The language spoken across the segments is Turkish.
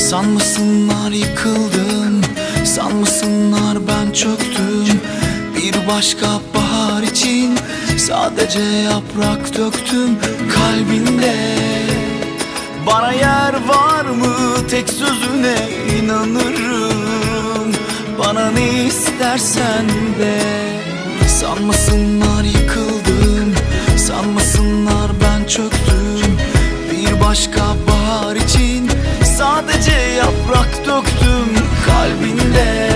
Sanmasınlar yıkıldım Sanmasınlar ben çöktüm. Bir başka bahar için Sadece yaprak döktüm kalbinde Bana yer var mı tek sözüne inanırım. Bana ne istersen de. Sanmasınlar yıkıldım Sanmasınlar ben çöktüm. Bir başka bahar döktüm kalbinde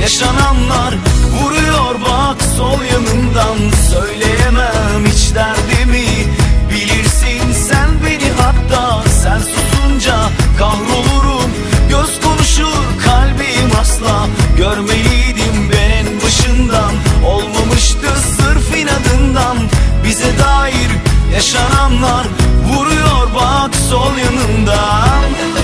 yaşananlar Vuruyor bak sol yanımdan. Söyleyemem hiç derdimi. Bilirsin sen beni hatta. Sen susunca kahrolurum. Göz konuşur kalbim asla. Görmeliydim ben en başından. Olmamıştı sırf inadından. Bize dair yaşananlar Vuruyor bak sol yanımdan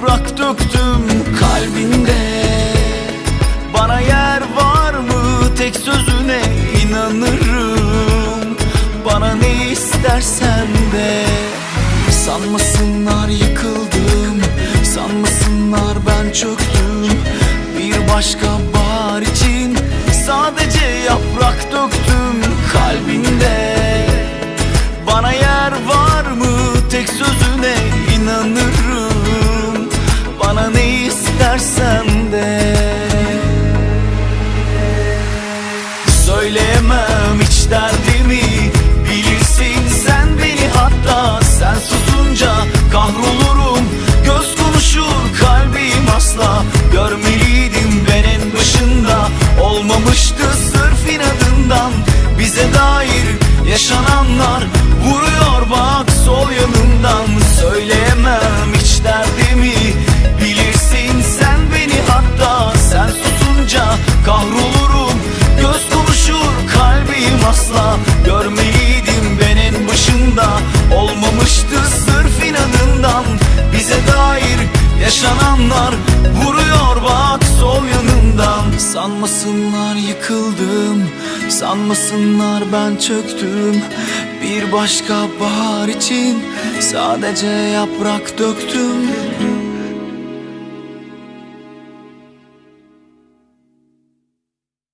yaprak döktüm kalbinde. Bana yer var mı? Tek sözüne inanırım. Bana ne istersen de. Sanmasınlar yıkıldım Sanmasınlar ben çöktüm. Bir başka bahar için Sadece yaprak döktüm kalbinde. Bana yer var mı? Tek sözüne inanırım Bana ne istersen de. Söyleyemem hiç derdimi. Bilirsin sen beni hatta Sen susunca kahrolurum. Göz konuşur kalbim asla. Görmeliydim ben en başında. Olmamıştı sırf inadından. Bize dair yaşananlar yaşananlar Vuruyor bak sol yanımdan. Sanmasınlar yıkıldım Sanmasınlar ben çöktüm. Bir başka bahar için Sadece yaprak döktüm